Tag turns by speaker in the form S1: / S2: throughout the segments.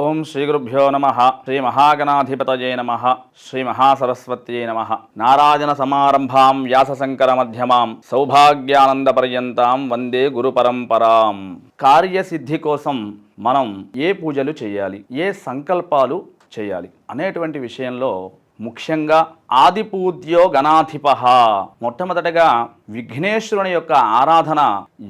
S1: ఓం శ్రీ గురుభ్యో నమ. శ్రీ మహాగణాధిపతయే నమ. శ్రీ మహాసరస్వత్యై నమ. నారాయణ సమారంభాం వ్యాసశంకర మధ్యమాం సౌభాగ్యానంద పర్యంతాం వందే గురు పరంపరాం కార్యసిద్ధి కోసం మనం ఏ పూజలు చేయాలి? ఏ సంకల్పాలు చేయాలి? అనేటువంటి విషయంలో ముఖ్యంగా ఆదిపూజ్యో గణాధిప మొట్టమొదటగా విఘ్నేశ్వరుని యొక్క ఆరాధన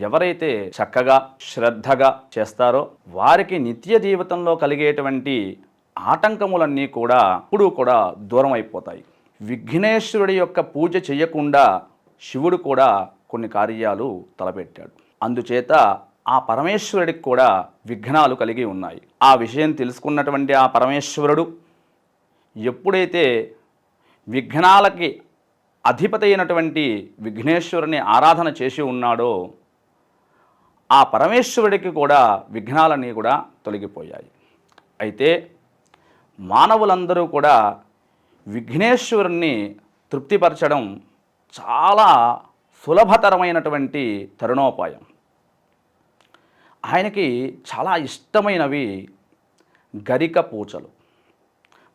S1: ఎవరైతే చక్కగా శ్రద్ధగా చేస్తారో వారికి నిత్య జీవితంలో కలిగేటువంటి ఆటంకములన్నీ కూడా ఇప్పుడు కూడా దూరం అయిపోతాయి విఘ్నేశ్వరుడి యొక్క పూజ చేయకుండా శివుడు కూడా కొన్ని కార్యాలు తలపెట్టాడు. అందుచేత ఆ పరమేశ్వరుడికి కూడా విఘ్నాలు కలిగి ఉన్నాయి. ఆ విషయం తెలుసుకున్నటువంటి ఆ పరమేశ్వరుడు ఎప్పుడైతే విఘ్నాలకి అధిపతి అయినటువంటి విఘ్నేశ్వరుని ఆరాధన చేసి ఉన్నాడో ఆ పరమేశ్వరుడికి కూడా విఘ్నాలన్నీ కూడా తొలగిపోయాయి. అయితే మానవులందరూ కూడా విఘ్నేశ్వరుణ్ణి తృప్తిపరచడం చాలా సులభతరమైనటువంటి తరుణోపాయం. ఆయనకి చాలా ఇష్టమైనవి గరిక పూచలు.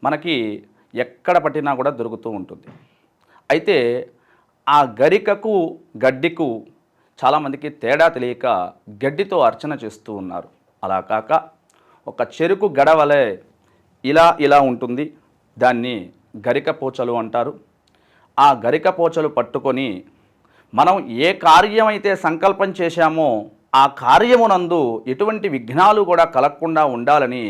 S1: మనకి ఎక్కడ పట్టినా కూడా దొరుకుతూ ఉంటుంది. అయితే ఆ గరికకు గడ్డికు చాలామందికి తేడా తెలియక గడ్డితో అర్చన చేస్తూ ఉన్నారు. అలా కాక ఒక చెరుకు గడవలే ఇలా ఇలా ఉంటుంది. దాన్ని గరిక పోచలు అంటారు. ఆ గరిక పోచలు పట్టుకొని మనం ఏ కార్యమైతే సంకల్పం చేశామో ఆ కార్యమునందు ఎటువంటి విఘ్నాలు కూడా కలగకుండా ఉండాలని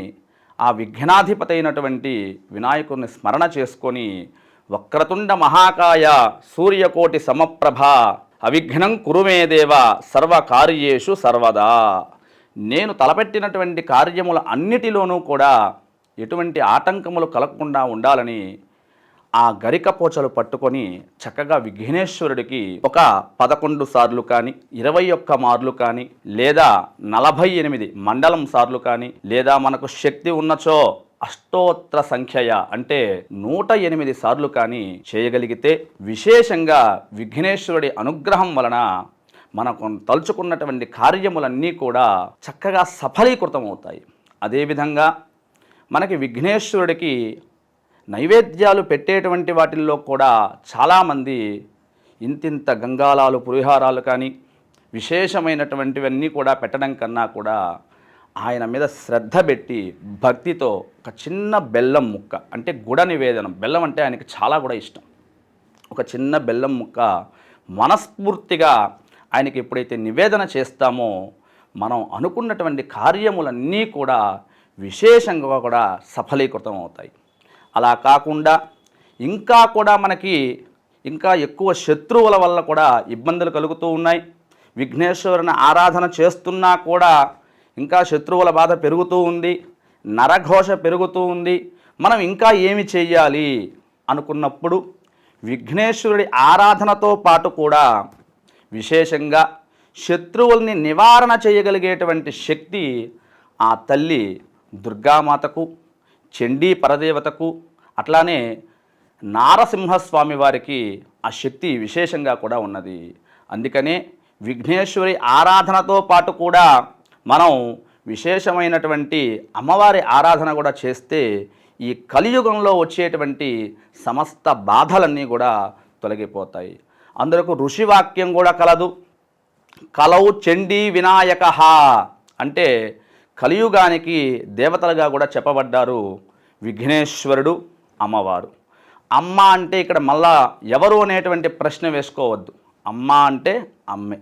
S1: ఆ విఘ్నాధిపతి అయినటువంటి వినాయకుడిని స్మరణ చేసుకొని వక్రతుండ మహాకాయ సూర్యకోటి సమప్రభ అవిఘ్నం కురుమే దేవ సర్వకార్యేషు సర్వదా. నేను తలపెట్టినటువంటి కార్యముల అన్నిటిలోనూ కూడా ఎటువంటి ఆటంకములు కలగకుండా ఉండాలని ఆ గరిక పోచలు పట్టుకొని చక్కగా విఘ్నేశ్వరుడికి ఒక పదకొండు సార్లు కానీ ఇరవై ఒక్క మార్లు కానీ లేదా నలభై ఎనిమిది మండలం సార్లు కానీ లేదా మనకు శక్తి ఉన్నచో అష్టోత్తర సంఖ్యయ అంటే నూట ఎనిమిది సార్లు కానీ చేయగలిగితే విశేషంగా విఘ్నేశ్వరుడి అనుగ్రహం వలన మనకు తలుచుకున్నటువంటి కార్యములన్నీ కూడా చక్కగా సఫలీకృతం అవుతాయి అదేవిధంగా మనకి విఘ్నేశ్వరుడికి నైవేద్యాలు పెట్టేటువంటి వాటిల్లో కూడా చాలామంది ఇంతింత గంగాలాలు పులిహారాలు కానీ విశేషమైనటువంటివన్నీ కూడా పెట్టడం కన్నా కూడా ఆయన మీద శ్రద్ధ పెట్టి భక్తితో ఒక చిన్న బెల్లం ముక్క అంటే గుడ నివేదనం. బెల్లం అంటే ఆయనకి చాలా కూడా ఇష్టం. ఒక చిన్న బెల్లం ముక్క మనస్ఫూర్తిగా ఆయనకి ఎప్పుడైతే నివేదన చేస్తామో మనం అనుకున్నటువంటి కార్యములన్నీ కూడా విశేషంగా కూడా సఫలీకృతం అవుతాయి అలా కాకుండా ఇంకా కూడా మనకి ఇంకా ఎక్కువ శత్రువుల వల్ల కూడా ఇబ్బందులు కలుగుతూ ఉన్నాయి. విఘ్నేశ్వరుని ఆరాధన చేస్తున్నా కూడా ఇంకా శత్రువుల బాధ పెరుగుతూ ఉంది. నరఘోష పెరుగుతూ ఉంది. మనం ఇంకా ఏమి చేయాలి అనుకున్నప్పుడు విఘ్నేశ్వరుడి ఆరాధనతో పాటు కూడా విశేషంగా శత్రువుల్ని నివారణ చేయగలిగేటువంటి శక్తి ఆ తల్లి దుర్గామాతకు చండీ పరదేవతకు అట్లానే నారసింహస్వామి వారికి ఆ శక్తి విశేషంగా కూడా ఉన్నది. అందుకనే విఘ్నేశ్వరి ఆరాధనతో పాటు కూడా మనం విశేషమైనటువంటి అమ్మవారి ఆరాధన కూడా చేస్తే ఈ కలియుగంలో వచ్చేటువంటి సమస్త బాధలన్నీ కూడా తొలగిపోతాయి. అందులకు ఋషివాక్యం కూడా కలదు. కలవు చండీ వినాయక అంటే కలియుగానికి దేవతలుగా కూడా చెప్పబడ్డారు విఘ్నేశ్వరుడు అమ్మవారు. అమ్మ అంటే ఇక్కడ మళ్ళా ఎవరు అనేటువంటి ప్రశ్న వేసుకోవద్దు. అమ్మ అంటే అమ్మే.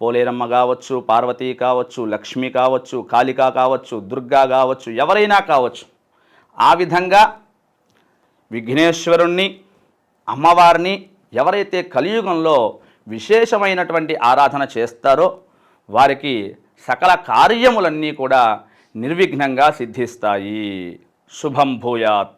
S1: పోలేరమ్మ కావచ్చు పార్వతి కావచ్చు లక్ష్మి కావచ్చు కాళిక కావచ్చు దుర్గా కావచ్చు ఎవరైనా కావచ్చు. ఆ విధంగా విఘ్నేశ్వరుణ్ణి అమ్మవారిని ఎవరైతే కలియుగంలో విశేషమైనటువంటి ఆరాధన చేస్తారో వారికి సకల కార్యములన్నీ కూడా నిర్విఘ్నంగా సిద్ధిస్తాయి. శుభం భూయాత్.